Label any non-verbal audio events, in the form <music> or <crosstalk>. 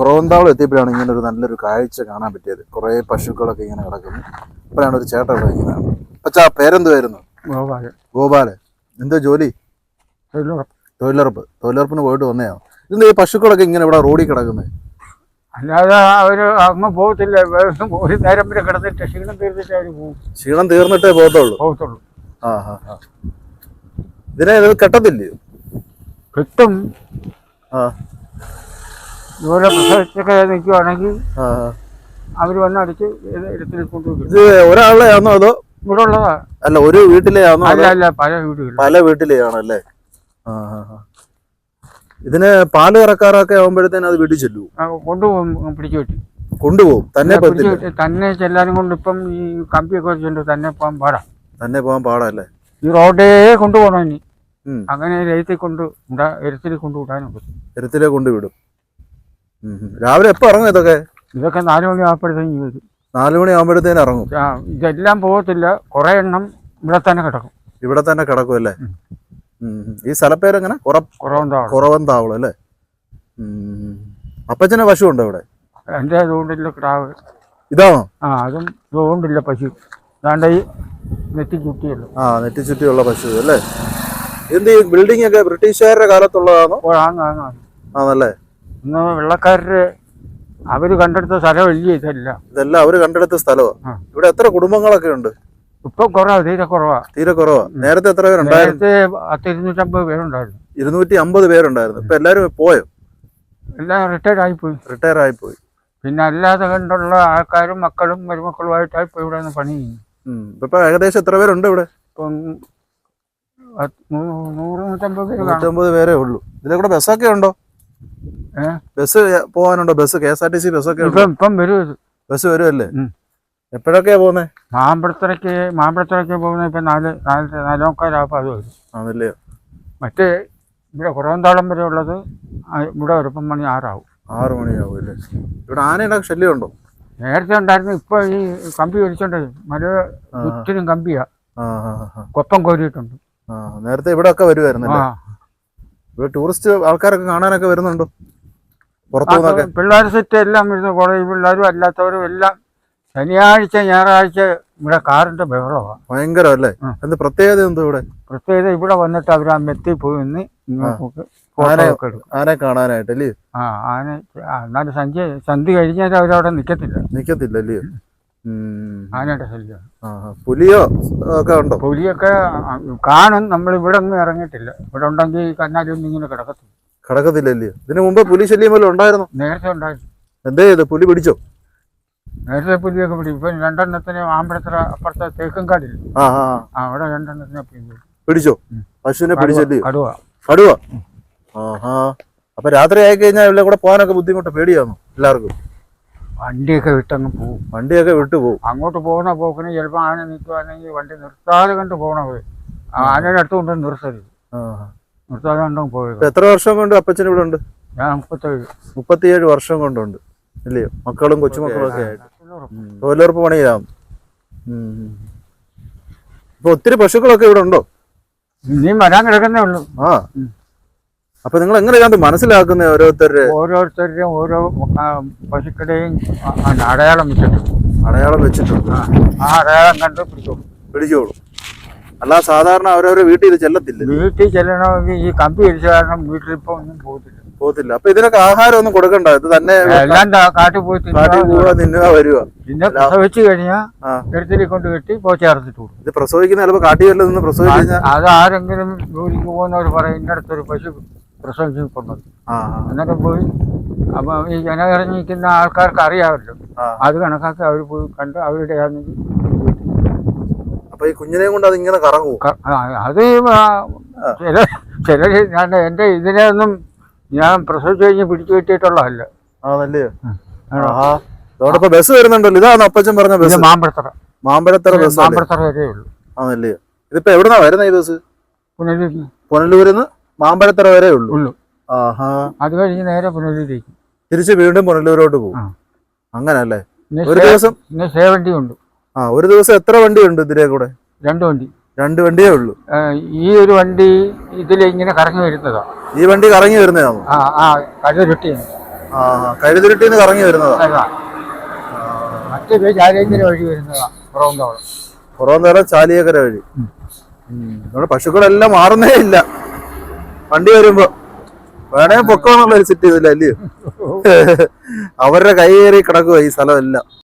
കുറവന്താവളം എത്തിയപ്പോഴാണ് ഇങ്ങനെ ഒരു നല്ലൊരു കാഴ്ച കാണാൻ പറ്റിയത്. കുറേ പശുക്കളൊക്കെ ഇങ്ങനെ കിടക്കുന്നു. അപ്പോഴാണ് ഒരു ചേട്ടൻ ഇവിടെ ഇങ്ങനെ അച്ഛാ പേരെന്തുവായിരുന്നു? ഗോപാലൻ. ഗോപാലൻ. എന്തോ ജോലി? തൊഴിലുറപ്പ്. തൊഴിലുറപ്പ്. തൊഴിലുറപ്പിന് പോയിട്ട് വന്നതാണ് ഇന്ന് ഈ പശുക്കളൊക്കെ ഇങ്ങനെ ഇവിടെ റോഡിൽ കിടക്കുന്നത് അല്ലാതെ അവർ അങ്ങ് പോകത്തില്ല. ഒരു നേരം വരെ കിടന്നിട്ട് ക്ഷീണം തീർന്നിട്ട് അവർ പോകും ക്ഷീണം തീർന്നിട്ടേ പോകത്തുള്ളൂ? പോകത്തുള്ളൂ. ആ ആ ആ. ഇതിനെ ഇത് കെട്ടത്തില്ലയോ? കിട്ടും. ആ. ഇതുപോലെ പ്രസവിച്ചൊക്കെ നിൽക്കുവാണെങ്കിൽ. അവർ വന്ന് അടിച്ച് ഇടത്തിൽ കൊണ്ടുപോയി ഇത് ഒരാളെ ആണോ അതോ? ഇവിടെ ഉള്ളതാ. അല്ല ഒരു വീട്ടിലെ ആണോ അല്ല അല്ല പല വീടുകളിൽ പല വീട്ടിലെ ആണല്ലേ. ഇതിന് പാൽ കറക്കാറൊക്കെ ആവുമ്പോഴത്തേന് അത് വീട്ടിൽ ചെല്ലൂ കൊണ്ടുപോകും പിടിച്ചു വെട്ടി കൊണ്ടുപോകും. തന്നെ തന്നെ ചെല്ലാനും കൊണ്ട് ഇപ്പം ഈ കമ്പിയൊക്കെ വെച്ചിട്ടുണ്ട് തന്നെ പോകാൻ പാടാ. തന്നെ പോകാൻ പാടല്ലേ? ഈ റോഡേ കൊണ്ടുപോകണം ഇനി. അങ്ങനെ എഴുത്തിൽ കൊണ്ട് ഇവിടെ എരുത്തിൽ കൊണ്ടുവിടാനും എരുത്തിലെ കൊണ്ടുവിടും. രാവിലെ എപ്പോ ഇറങ്ങും ഇതൊക്കെ? ഇതൊക്കെ നാലുമണി മണി ആകുമ്പോഴത്തേക്കും വരും നാലു മണി ആകുമ്പോഴത്തേന് ഇറങ്ങും. ഇതെല്ലാം പോകത്തില്ല. കുറെ എണ്ണം ഇവിടെ തന്നെ കിടക്കും. ഇവിടെ തന്നെ കിടക്കും അല്ലേ. ഈ കുറ കുറവെന്താണ് കുറവൻ താവളം അല്ലേ. അപ്പച്ചനെ പശു ഉണ്ടോ ഇവിടെ? എന്റെ അതുകൊണ്ടില്ല കിടാവ്. ഇതാണോ? ആ അതും ഇതുകൊണ്ടില്ല പശു. ദാണ്ട ഈ നെറ്റി ആ നെറ്റി ചുറ്റിയുള്ള പശു അല്ലേ? എന്ത് ഈ ബിൽഡിംഗ് ഒക്കെ ബ്രിട്ടീഷുകാരുടെ കാലത്തുള്ളതാണോ. ആണല്ലേ? ഇന്ന് വെള്ളക്കാരുടെ അവർ കണ്ടെടുത്ത സ്ഥലമല്ല ഇതല്ല. ഇതെല്ലാം അവർ കണ്ടെടുത്ത. സ്ഥലമാണ് ഇവിടെ എത്ര കുടുംബങ്ങളൊക്കെ ഉണ്ട്? ഇപ്പം കുറവാ തീരെ കുറവാ. തീരെ കുറവാ. നേരത്തെ എത്ര പേരുണ്ടായിരുന്നു? നേരത്തെ പത്ത് ഇരുന്നൂറ്റമ്പത് പേരുണ്ടായിരുന്നു. ഇരുന്നൂറ്റി അമ്പത് പേരുണ്ടായിരുന്നു. ഇപ്പൊ എല്ലാരും പോയോ? എല്ലാം റിട്ടയർഡ് ആയിപ്പോയി റിട്ടയർ ആയിപ്പോയി പോയി. പിന്നെ അല്ലാതെ കണ്ടുള്ള ആൾക്കാരും മക്കളും മരുമക്കളുമായിട്ടായി ഇപ്പൊ ഇവിടെ നിന്ന് പണി ചെയ്യുന്നു ഉം. ഇപ്പൊ ഏകദേശം എത്ര പേരുണ്ട് ഇവിടെ? ഇപ്പം പത്ത് നൂ- നൂറ് നൂറ്റമ്പത് പേര് കാണും. നൂറ്റമ്പത് പേരേ ഉള്ളൂ. ഇതിലെ കൂടെ ബസ്സൊക്കെ ഉണ്ടോ? Bus പോകാനുണ്ടോ bus K S R T C ബസ്സൊക്കെ ഇപ്പം വരും ബസ് വരുമല്ലേ എപ്പോഴൊക്കെ എപ്പോഴൊക്കെയാ പോകുന്നേ മാമ്പഴത്തിറയ്ക്ക് മാമ്പഴത്തിറയ്ക്ക് പോകുന്ന ഇപ്പം നാല് നാല് നാലോക്കാലാകുമ്പോൾ അത് വരും. ആണല്ലേ? മറ്റേ ഇവിടെ കുറവന്താളം വരെ ഉള്ളത് ഇവിടെ ഒരുപ്പം മണി ആറാവും. ആറു മണിയാവും അല്ലേ ഇവിടെ ആനയുടെ ശല്യം ഉണ്ടോ നേരത്തെ ഉണ്ടായിരുന്നു. ഇപ്പൊ ഈ കമ്പി വലിച്ചോണ്ട് മല ഒത്തിരി ചുറ്റിനും കമ്പിയാ. കൊപ്പം കോരിയിട്ടുണ്ട്. നേരത്തെ ഇവിടെ ഒക്കെ വരുമായിരുന്നല്ലേ ആ. ഇവിടെ ടൂറിസ്റ്റ് ആൾക്കാരൊക്കെ കാണാനൊക്കെ വരുന്നുണ്ടോ? പുറത്തു നിന്നൊക്കെ? പിള്ളേർ സെറ്റ് എല്ലാം വരുന്നു കോളേജ് പിള്ളേരും അല്ലാത്തവരും എല്ലാം ശനിയാഴ്ച ഞായറാഴ്ച ഇവിടെ കാറിന്റെ ബഹളമാണ് ഭയങ്കര അല്ലേ. എന്ത് പ്രത്യേകത എന്തോ ഇവിടെ? പ്രത്യേകത ഇവിടെ വന്നിട്ട് അവർ ആ മെത്തി പോയി നിന്ന് ആന- കാണാനായിട്ട് അല്ലേ ആ ആന എന്നാലും സന്ധ്യ സന്ധ്യ കഴിഞ്ഞാൽ അവരവിടെ നിൽക്കത്തില്ല നിക്കത്തില്ല അല്ലേ. ആനയുടെ ശല്യം. പുലിയോ ഒക്കെ ഉണ്ടോ? പുലിയൊക്കെ കാണും. നമ്മൾ ഇവിടെ ഒന്നും ഇറങ്ങിയിട്ടില്ല. ഇവിടെ ഉണ്ടെങ്കിൽ കന്നാലൊന്നും ഇങ്ങനെ കിടക്കത്തില്ല. കിടക്കത്തില്ല അല്ലയോ ഇതിനു മുമ്പ് പുലി ശല്യം വല്ലതും ഉണ്ടായിരുന്നു? നേരത്തെ ഉണ്ടായിരുന്നു. എന്തേ ചെയ്തു പുലി പിടിച്ചോ? നേരത്തെ പുലിയൊക്കെ പിടി ഇപ്പൊ രണ്ടെണ്ണത്തിന് ആമ്പഴത്തറ അപ്പുറത്തെ തേക്കുംകാടില്ല അവിടെ രണ്ടെണ്ണത്തിനെ പിടി പിടിച്ചോ. പശുവിനെ പിടിച്ചല്ലേ? കടുവ. കടുവ? ആഹാ. അപ്പൊ രാത്രി ആയി കഴിഞ്ഞാൽ ഇവിടെ കൂടെ പോകാനൊക്കെ ബുദ്ധിമുട്ട് പേടിയാണോ എല്ലാവർക്കും? വണ്ടിയൊക്കെ വിട്ടങ്ങ് പോകും വണ്ടിയൊക്കെ വിട്ടു പോകും അങ്ങോട്ട് പോകുന്ന പോക്കിന് ചിലപ്പോൾ ആന നിൽക്കുവാണെങ്കിൽ വണ്ടി നിർത്താതെ കണ്ട് പോകണത് ആനയുടെ അടുത്ത് കൊണ്ട് നിർത്തരുത്. നിർത്താതെ കണ്ടും പോയത് എത്ര വർഷം കൊണ്ട് അപ്പച്ചൻ ഇവിടെ ഉണ്ട്? ഞാൻ മുപ്പത്തേഴ്. മുപ്പത്തിയേഴ് വർഷം കൊണ്ടുണ്ട്. ഇല്ലയോ? മക്കളും കൊച്ചുമക്കളും ഒക്കെ ആയിട്ട്. തൊഴിലുറപ്പ് പണി ചെയ്യാം ഇപ്പൊ ഒത്തിരി പശുക്കളൊക്കെ ഇവിടെ ഉണ്ടോ? ഇനിയും വരാൻ കിടക്കുന്നേ ഉള്ളൂ. ആ. അപ്പൊ നിങ്ങൾ എങ്ങനെ മനസ്സിലാക്കുന്നത് മനസ്സിലാക്കുന്ന ഓരോരുത്തരുടെ ഓരോരുത്തരുടെയും ഓരോ പശുക്കളെയും അടയാളം വെച്ചിട്ടുണ്ട്. അടയാളം വെച്ചിട്ടുണ്ട്. ആ അടയാളം കണ്ട് പിടിച്ചോളൂ. പിടിച്ചോളൂ. അല്ല സാധാരണ അവരവരെ വീട്ടിൽ ചെല്ലത്തില്ല? വീട്ടിൽ ചെല്ലണമെങ്കിൽ ഈ കമ്പി അടിച്ച കാരണം വീട്ടിൽ ഇപ്പൊ ഒന്നും പോകത്തില്ല. പോകത്തില്ല. അപ്പൊ ഇതിനൊക്കെ ആഹാരം ഒന്നും കൊടുക്കണ്ട. ഇത് തന്നെ എല്ലാം കാട്ടിൽ പോയി കാട്ടിൽ പോവാ തിന്നുക വരിക പിന്നെ പ്രസവിച്ച് കഴിഞ്ഞാൽ കൊണ്ട് കെട്ടി പോച്ചേർത്തിട്ട് കൊടുക്കും. ഇത് പ്രസവിക്കുന്ന ചിലപ്പോ കാട്ടിൽ വല്ലതും നിന്ന് പ്രസവിച്ച് കഴിഞ്ഞാൽ അത് ആരെങ്കിലും ജോലിക്ക് പോകുന്നവർ പറയും ഇന്നടത്തൊരു പശു ആ എന്നിട്ട് പോയി അപ്പൊ ഈ ജനകറിഞ്ഞ് നിൽക്കുന്ന ആൾക്കാർക്ക് അറിയാമല്ലോ. അത് കണക്കാക്കി അവർ പോയി കണ്ട് അവരുടെ ആണെങ്കിൽ അപ്പൊ ഈ കുഞ്ഞിനെ കൊണ്ട് അത് ഇങ്ങനെ കറങ്ങും അത് ചില ചില ഞാൻ എന്റെ ഇതിനെ ഒന്നും ഞാൻ പ്രസവിച്ചു കഴിഞ്ഞ് പിടിച്ചു കിട്ടിയിട്ടുള്ളതല്ല. ആണല്ലേ? അതോടൊപ്പം ബസ് വരുന്നുണ്ടല്ലോ. ഇതാണ് അപ്പച്ചൻ പറഞ്ഞ ബസ്. മാമ്പഴത്തറ. മാമ്പഴത്തറ ബസ് മാമ്പഴത്തറ വരെയുള്ളൂ ഉള്ളൂ. ആണല്ലേ? ഇതിപ്പോ എവിടുന്നാ വരുന്നത് ഈ ബസ്? പുനലൂരിൽ പുനലൂരിന്ന്? മാമ്പഴത്തറ വരെ ഉള്ളൂ. ഉള്ളൂ. ആഹാ. അത് കഴിഞ്ഞ് നേരെ പുനലൂരിലേക്ക്. തിരിച്ച് വീണ്ടും പുനലൂരോട്ട് പോകും. ആ. അങ്ങനല്ലേ? പിന്നെ ഒരു ദിവസം പിന്നെ സേവണ്ടി ഉണ്ട് ആ ഒരു ദിവസം എത്ര വണ്ടി ഉണ്ട് ഇതിലേ കൂടെ? രണ്ട് വണ്ടി. രണ്ട് വണ്ടിയേ ഉള്ളൂ. ആ, ഈ ഒരു വണ്ടി ഇതിലിങ്ങനെ കറങ്ങി വരുന്നതാ. ഈ വണ്ടി കറങ്ങി വരുന്നതാണോ? ആ ആ ആ കഴുതിരുട്ടിന്ന് കറങ്ങി വരുന്നതാ. മറ്റേ ചാലേന്ദ്ര വഴി വരുന്നതാ പുറം നേരം ചാലിയക്കര വഴി. ഉം. നമ്മുടെ പശുക്കളെല്ലാം മാറുന്നേ ഇല്ല. വണ്ടി വരുമ്പോ വേണേ പൊക്കോന്നുള്ള ഒരു സിറ്റി ഇതില്ല അല്ലയോ <laughs> അവരുടെ കൈ കയറി കിടക്കുക ഈ സ്ഥലം എല്ലാം